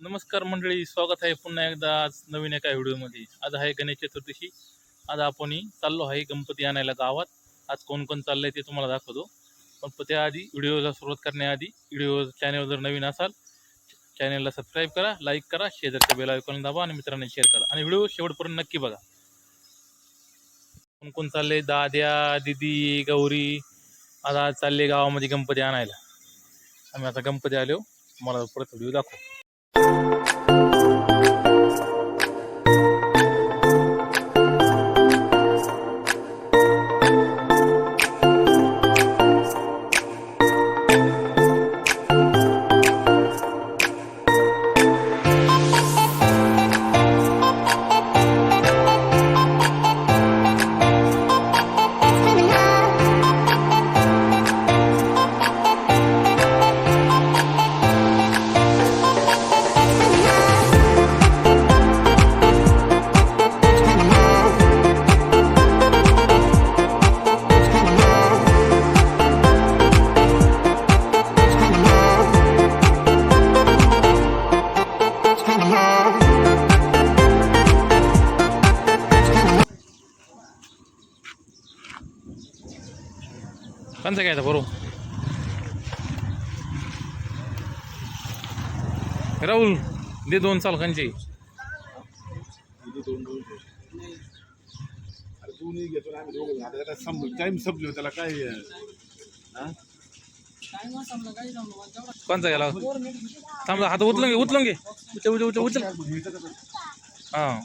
नमस्कार मंडळी स्वागत आहे पुन्हा एकदा आज नवीन एका व्हिडिओमध्ये. आज आहे गणेश चतुर्थीशी आज आपण चाललो आहे गणपती आणायला गावात. आज कोण कोण चाललंय ते तुम्हाला दाखवतो. पण त्याआधी व्हिडिओला सुरुवात करण्याआधी व्हिडिओ चॅनल जर नवीन असाल चॅनलला सबस्क्राईब करा लाईक करा शेजारच्या बेल आयकॉन दाबा आणि मित्रांनी शेअर करा. आणि व्हिडिओ शेवटपर्यंत नक्की बघा. कोण कोण चालले दाद्या दिदी गौरी. आज आज चालले गावामध्ये गणपती आणायला. आम्ही आता गणपती आलो. मला परत व्हिडिओ दाखवू. कोणचा घ्यायचा बरोबर राहुल दे दोन चाल कंचे दोन्ही घेतो ना आम्ही दोघं. आता त्याला संपलो टाइम संपलो त्याला काय हा? कोणचा घ्यायला? थांबला हात उचलून घे उचलून घे. उचल उचल उचल उचल? हां.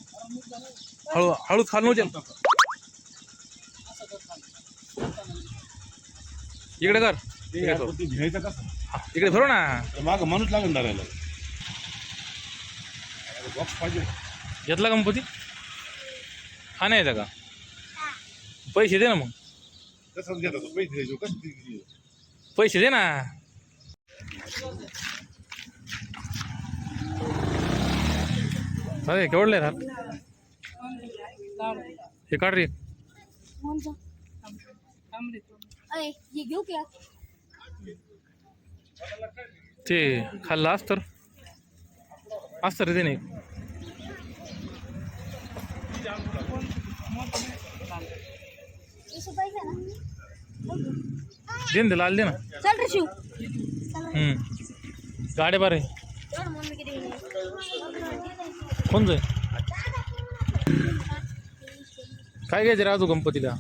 हळू हळूच खाल उचल. इकडे कर. ते इकडे कर घ्यायचं कसं? इकडे ना. तर मागं माणूस लागेल धरायला. बॉक्स पाहिजे. घेतला गणपती हा नाही यायचा का? पैसे दे ना मग. तसंच घेतात तो. पैसे द्यायचो कसं ते घ्यायचं? पैसे दे ना. अरे केवढले राहत हे काढ रे. कोणचं अय हे घेऊ क्या ते खाल्लं असतं असतं रे त्याने. वीस रुपये घ्या ना? दे ते लाल दे ना. चल रे शिव. हम्म. गाड्या बारे कोणचं आहे? काय घ्यायचं राजू गणपतीला?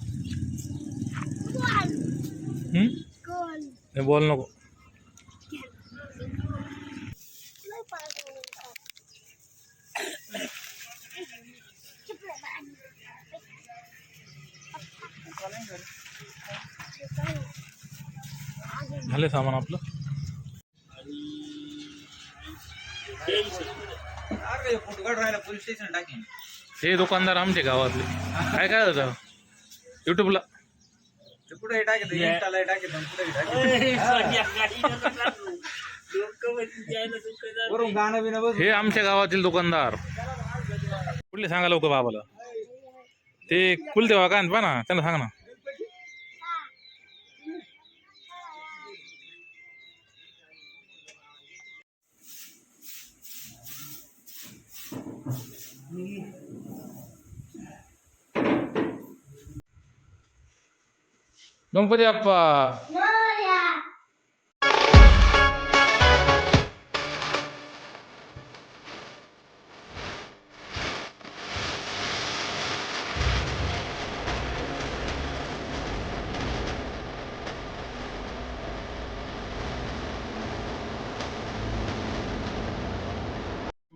नाही बोल नको. झाले सामान आपलं? हे दुकानदार आमचे गावातले. काय काय होतं? युट्यूबला ते कुठे टाकेत इंस्टाला टाकेत कुठे वरून गाणं बिणं बस हे आमच्या गावातील दुकानदार. कुठले सांगा लवकर बाबाला. ते कुलदेवा का पहा ना त्यांना सांग ना. गणपती बाप्पा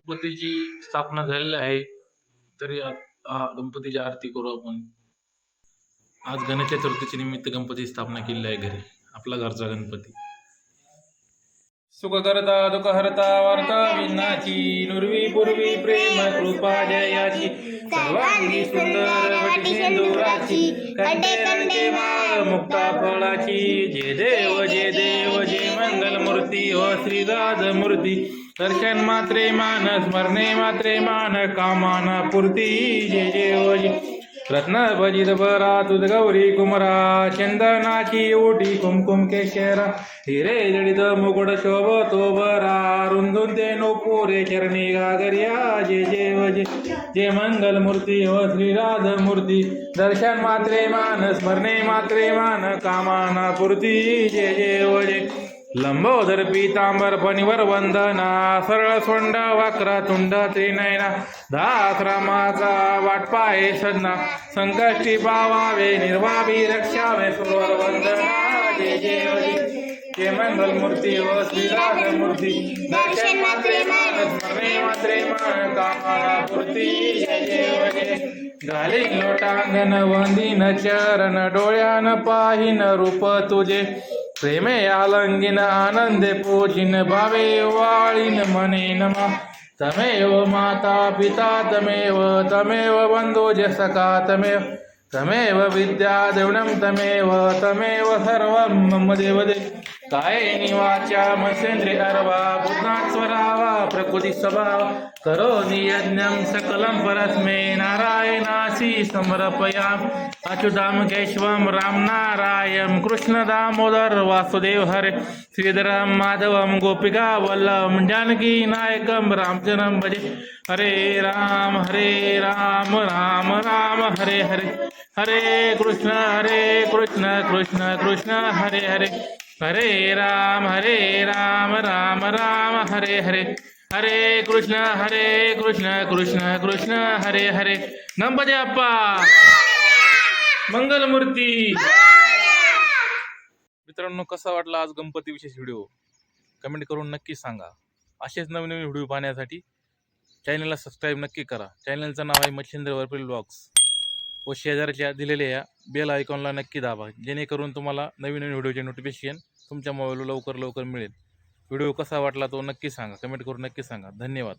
गणपतीची स्थापना झालेली आहे. तरी गणपतीची आरती करू आपण. आज गणेश चतुर्थीच्या निमित्त गणपती स्थापना केलेली आहे घरी. आपला घरचा गणपती. सुख करता दुःख हरता वार्ता विनाची नुरवी पूर्वी प्रेम कृपा जयाची सर्वांगी सुंदर वटी सिंदुराची कंठे कंठे माळ मुक्ता फळाची. जे देव जे देव जे मंगल मूर्ती हो श्रीदास मूर्ती दर्शन मात्रे मान स्मरणे मात्रे मान कामाना पूर्ती. जे जे जे रत्नभजित बरा तुझ गौरी कुमरा चंदनाची ओटी कुमकुम केशरा हिरे जडित मुकुट शोभतो बरा रुंदून ते नोपुरे चरणी गागरिया जे जे वजे जे मंगल मूर्ती व श्रीराध मूर्ती दर्शन मात्रे मान स्मरणे मात्रे मान कामाना पुरती जे जे वजे. लंबोदर पीतांबर फणीवर वंदना सरळ सोंड वक्र तुंड त्रिनयना दास रामाचा वाटपाय सदना संकष्टी पावावे निर्वावी रक्षावे सुरवर वंदना. जय जय मंगल मूर्ती व श्रीराज मूर्ती. दर्शन मात्रे मान. स्मरणे मात्रे मान. पूर्ती. जय जय घाली लोटांगण वंदीन चरण डोळ्यान पाहिन रूप तुझे. प्रेमे आलंगिन आनंदे पूजिन भावे वाळीन मने नमा। तमेव माता पिता तमेव तमेव बंधुज सखा तमेव तमेव विद्या देवणं तमेव तमेव सर्वं मम देवदे। कायेनि वाचा मनसेन्द्रिय अर्वा बुद्धात् स्वरावा प्रकृती स्वभाव करोमि यज्ञं सकलं परस्मे नारायणासि समर्पयामि। अच्युतां केशवं राम नारायण कृष्ण दामोदर वासुदेव हरे। श्रीधरं माधवं गोपिका वल्लभं जानकी नायकं रामचन्द्रं भजे। हरे राम हरे राम राम राम हरे हरे। हरे कृष्ण हरे कृष्ण कृष्ण कृष्ण हरे हरे। हरे राम हरे राम राम राम हरे हरे. हरे कृष्ण हरे कृष्ण कृष्ण कृष्ण हरे हरे. नंबजे अप्पा मंगलमूर्ती. मित्रांनो कसा वाटला आज गणपती विशेष व्हिडिओ? कमेंट करून नक्की सांगा. असेच नवीन नवीन व्हिडिओ पाहण्यासाठी चॅनलला सबस्क्राईब नक्की करा. चॅनलचं नाव आहे मच्छिंद्र वरपील ब्लॉग्स व शेजारच्या दिलेल्या या बेल आयकॉनला नक्की दाबा. जेणेकरून तुम्हाला नवीन नवीन व्हिडिओचे नोटिफिकेशन तुमच्या मोबाईलवर लवकर लवकर मिळेल. व्हिडिओ कसा वाटला तो नक्की सांगा. कमेंट करून नक्की सांगा. धन्यवाद.